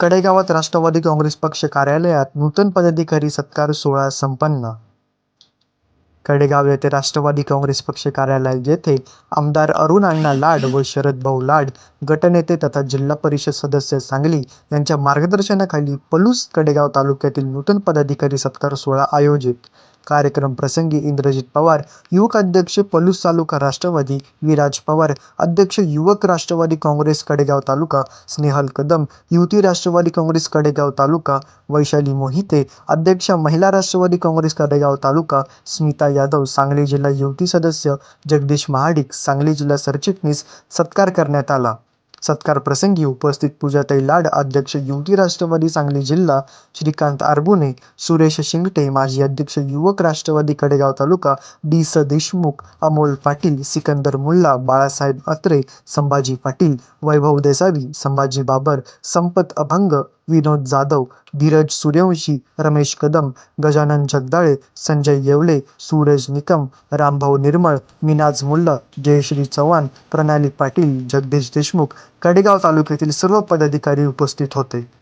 कडेगावात राष्ट्रवादी काँग्रेस पक्ष कार्यालयात नूतन पदाधिकारी सत्कार सोहळा संपन्न. कडेगाव येथे राष्ट्रवादी काँग्रेस पक्ष कार्यालय येथे आमदार अरुण अण्णा लाड व शरद भाऊ लाड गटनेते तथा जिल्हा परिषद सदस्य सांगली यांच्या मार्गदर्शनाखाली पलूस कडेगाव तालुक्यातील नूतन पदाधिकारी सत्कार सोहळा आयोजित. कार्यक्रम प्रसंगी इंद्रजित पवार युवक अध्यक्ष पलूस तालुका राष्ट्रवादी विराज पवार अध्यक्ष युवक राष्ट्रवादी काँग्रेस कडेगाव तालुका स्नेहल कदम युवती राष्ट्रवादी काँग्रेस कडेगाव तालुका वैशाली मोहिते अध्यक्ष महिला राष्ट्रवादी काँग्रेस कडेगाव तालुका स्मिता यादव सांगली जिल्हा युवती सदस्य जगदीश महाडिक सांगली जिल्हा सरचिटणीस सत्कार करण्यात आला. सत्कार प्रसंगी उपस्थित पूजाताई लाड अध्यक्ष युवती राष्ट्रवादी सांगली जिल्हा श्रीकांत आरबुने सुरेश शिंगटे माजी अध्यक्ष युवक राष्ट्रवादी कडेगाव तालुका डी स देशमुख अमोल पाटील सिकंदर मुल्ला बाळासाहेब अत्रे संभाजी पाटील वैभव देसावी संभाजी बाबर संपत अभंग विनोद जाधव धीरज सूर्यवंशी रमेश कदम गजानन जगदाळे संजय येवले सूरज निकम रामभाऊ निर्मळ मिनाज मुल्ला जयश्री चव्हाण प्रणाली पाटील जगदीश देशमुख कडेगाव तालुक्यातील सर्व पदाधिकारी उपस्थित होते.